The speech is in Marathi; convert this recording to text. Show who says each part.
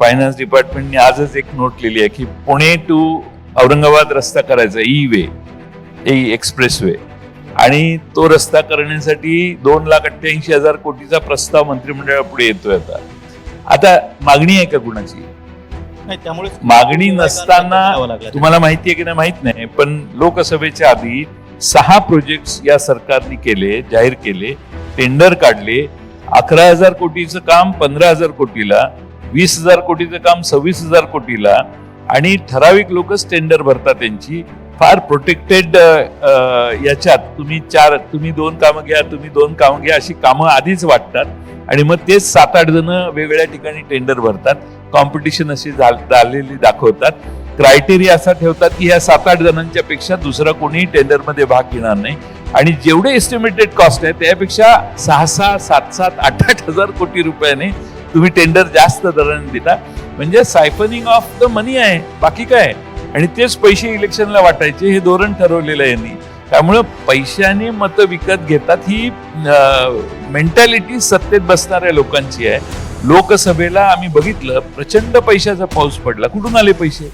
Speaker 1: फायनान्स डिपार्टमेंटने आजच एक नोट लिहिली आहे की पुणे टू औरंगाबाद रस्ता करायचा ई वे ए एक्सप्रेस वे आणि तो रस्ता करण्यासाठी दोन लाख अठ्ठ्याऐंशी हजार कोटीचा प्रस्ताव मंत्रिमंडळापुढे येतोय आता. आता मागणी आहे का कुणाची?
Speaker 2: त्यामुळे
Speaker 1: मागणी नसताना तुम्हाला माहिती आहे की नाही? माहीत नाही पण लोकसभेच्या आधी सहा प्रोजेक्ट या सरकारने केले जाहीर केले टेंडर काढले. अकरा हजार कोटीचं काम पंधरा हजार कोटीला. वीस हजार कोटीचं काम सव्वीस हजार कोटीला आणि ठराविक लोकच टेंडर भरतात त्यांची. फार प्रोटेक्टेड याच्यात तुम्ही चार तुम्ही दोन कामं घ्या तुम्ही दोन कामं घ्या अशी कामं आधीच वाटतात. आणि मग तेच सात आठ जण वेगवेगळ्या ठिकाणी टेंडर भरतात. कॉम्पिटिशन अशी झालेली दाखवतात. क्रायटेरिया असा ठेवतात की ह्या सात आठ जणांच्या पेक्षा दुसरा कोणीही टेंडरमध्ये भाग घेणार नाही. आणि जेवढे एस्टिमेटेड कॉस्ट आहे त्यापेक्षा सहा सहा सात सात आठ आठ हजार कोटी रुपयाने तुम्ही टेंडर जास्त दराने दिला म्हणजे सायफनिंग ऑफ द मनी आहे बाकी काय आणि तेच पैसे इलेक्शनला वाटायचे हे धोरण ठरवलेलं आहे यांनी. त्यामुळं पैशाने मतं विकत घेतात ही मेंटॅलिटी सत्तेत बसणाऱ्या लोकांची आहे. लोकसभेला आम्ही बघितलं प्रचंड पैशाचा पाऊस पडला. कुठून आले पैसे?